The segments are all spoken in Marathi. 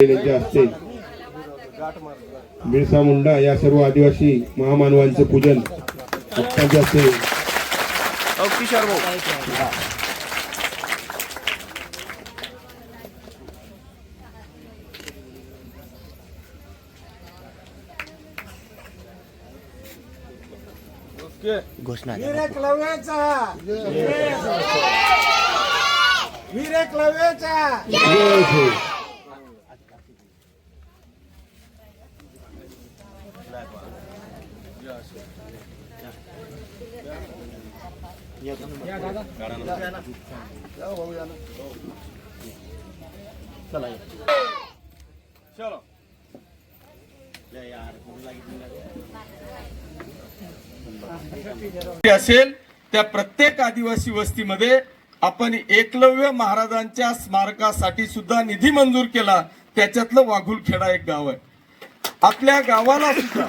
यांच्या हस्ते बिरसा मुंडा या सर्व आदिवासी महामानवांचं पूजन भक्तांच्या हस्ते घोषणा वीर एकलव्याचा वीर चलो असेल त्या प्रत्येक आदिवासी वस्तीमध्ये आपण एकलव्य महाराजांच्या स्मारकासाठी सुद्धा निधी मंजूर केला. त्याच्यातलं वाघुलखेडा एक गाव आहे. आपल्या गावाला सुद्धा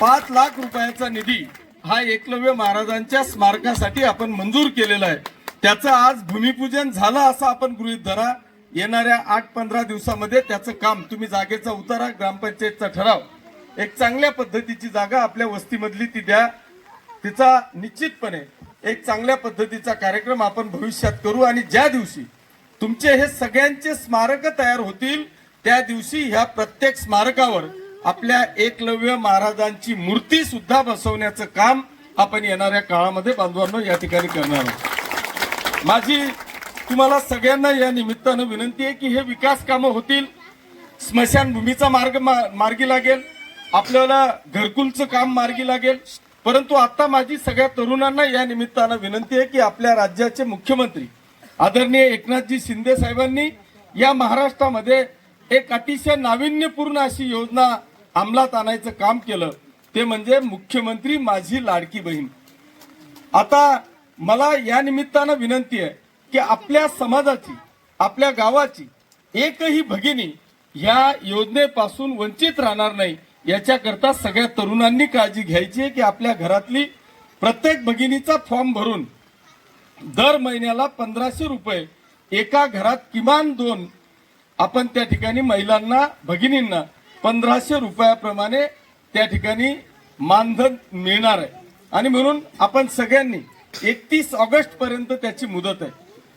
पाच लाख रुपयाचा निधी हा एकलव्य महाराजांच्या स्मारकासाठी आपण मंजूर केलेला आहे. त्याचं आज भूमिपूजन झालं असं आपण गृहीत धरा. येणाऱ्या आठ पंधरा दिवसामध्ये त्याचं काम तुम्ही जागेचा उतारा ग्रामपंचायतचा ठराव. एक चांगल्या पद्धतीची जागा आपल्या वस्तीमधली ती द्या. तिचा निश्चितपणे एक चांगल्या पद्धतीचा कार्यक्रम आपण भविष्यात करू आणि ज्या दिवशी तुमचे हे सगळ्यांचे स्मारक तयार होतील त्या दिवशी ह्या प्रत्येक स्मारकावर आपल्या एकलव्य महाराजांची मूर्ती सुद्धा बसवण्याचं काम आपण येणाऱ्या काळामध्ये बांधवांनो या ठिकाणी करणार आहोत. माझी तुम्हाला सगळ्यांना या निमित्तानं विनंती आहे की हे विकास कामं होतील स्मशानभूमीचा मार्ग मा- मार्गी लागेल आपल्याला घरकुलचं काम मार्गी लागेल. परंतु आता माझी सगळ्या तरुणांना या निमित्तानं विनंती आहे की आपल्या राज्याचे मुख्यमंत्री आदरणीय एकनाथजी शिंदे साहेबांनी या महाराष्ट्रामध्ये एक अतिशय नाविन्यपूर्ण अशी योजना अंमलात आणायचं काम केलं. ते म्हणजे मुख्यमंत्री माझी लाडकी बहीण. आता मला या निमित्तानं विनंती आहे की आपल्या समाजाची आपल्या गावाची एकही भगिनी ह्या योजनेपासून वंचित राहणार नाही याच्याकरता सगळ्या तरुणांनी काळजी घ्यायची आहे की आपल्या घरातली प्रत्येक भगिनीचा फॉर्म भरून दर महिन्याला पंधराशे रुपये एका घरात किमान दोन आपण त्या ठिकाणी महिलांना भगिनींना पंधराशे रुपयाप्रमाणे त्या ठिकाणी मानधन मिळणार आहे. आणि म्हणून आपण सगळ्यांनी एकतीस ऑगस्ट पर्यंत त्याची मुदत आहे.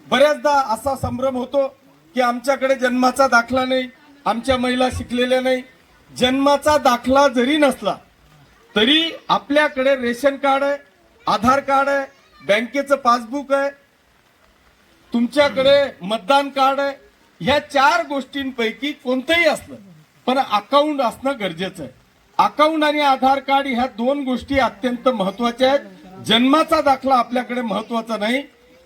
बऱ्याचदा असा संभ्रम होतो की आमच्याकडे जन्माचा दाखला नाही आमच्या महिला शिकलेल्या नाही. जन्माचा दाखला जरी नसला तरी आपल्याकडे रेशन कार्ड आहे आधार कार्ड आहे बँकेचं पासबुक आहे तुमच्याकडे मतदान कार्ड आहे ह्या चार गोष्टींपैकी कोणतंही असलं पण अकाउंट असणं गरजेचं आहे. अकाउंट आणि आधार कार्ड ह्या दोन गोष्टी अत्यंत महत्त्वाच्या आहेत. जन्माचा दाखला आपल्याकडे महत्त्वाचा नाही.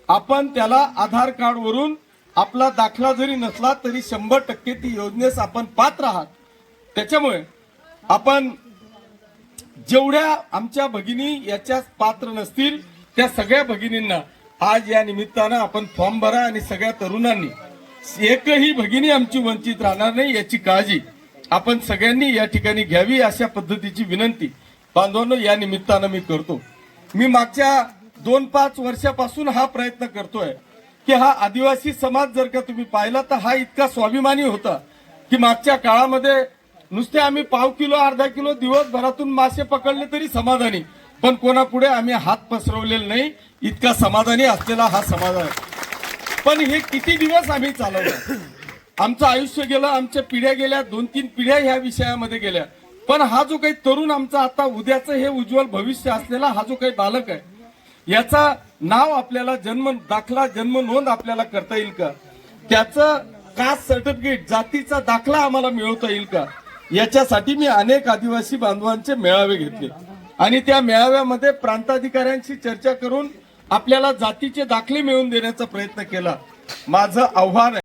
आपण त्याला आधार कार्ड वरून आपला दाखला जरी नसला तरी शंभर टक्के ती योजनेस आपण पात्र आहात. त्याच्यामुळे आपण जेवढ्या आमच्या भगिनी याच्या पात्र नसतील त्या सगळ्या भगिनींना आज या निमित्तानं आपण फॉर्म भरा आणि सगळ्या तरुणांनी एकही भगिनी आमची वंचित राहणार नाही याची काळजी आपण सगळ्यांनी या ठिकाणी घ्यावी अशा पद्धतीची विनंती. बांधवांनो या निमित्तानं मी करतो. मी मागच्या दोन पाच वर्षापासून हा प्रयत्न करतोय की हा आदिवासी समाज जर का तुम्ही पाहिला तर हा इतका स्वाभिमानी होता की मागच्या काळामध्ये नुसते आम्ही पाव किलो अर्धा किलो दिवसभरातून मासे पकडले तरी समाधानी. पण कोणापुढे आम्ही हात पसरवलेला नाही इतका समाधानी असलेला हा समाज आहे. पण हे किती दिवस आम्ही चालवलं? आमचं आयुष्य गेलं आमच्या पिढ्या गेल्या दोन तीन पिढ्या ह्या विषयामध्ये गेल्या. पण हा जो काही तरुण आमचा आता उद्याचं हे उज्ज्वल भविष्य असलेला हा जो काही बालक आहे याचा नाव आपल्याला जन्म दाखला जन्म नोंद आपल्याला करता येईल का? त्याचं कास्ट सर्टिफिकेट जातीचा दाखला आम्हाला मिळवता येईल का? याच्यासाठी मी अनेक आदिवासी बांधवांचे मेळावे घेतले. आणि त्या मेळाव्यामध्ये प्रांताधिकाऱ्यांशी चर्चा करून आपल्याला जातीचे दाखले मिळवून देण्याचा प्रयत्न केला. माझं आव्हान आहे.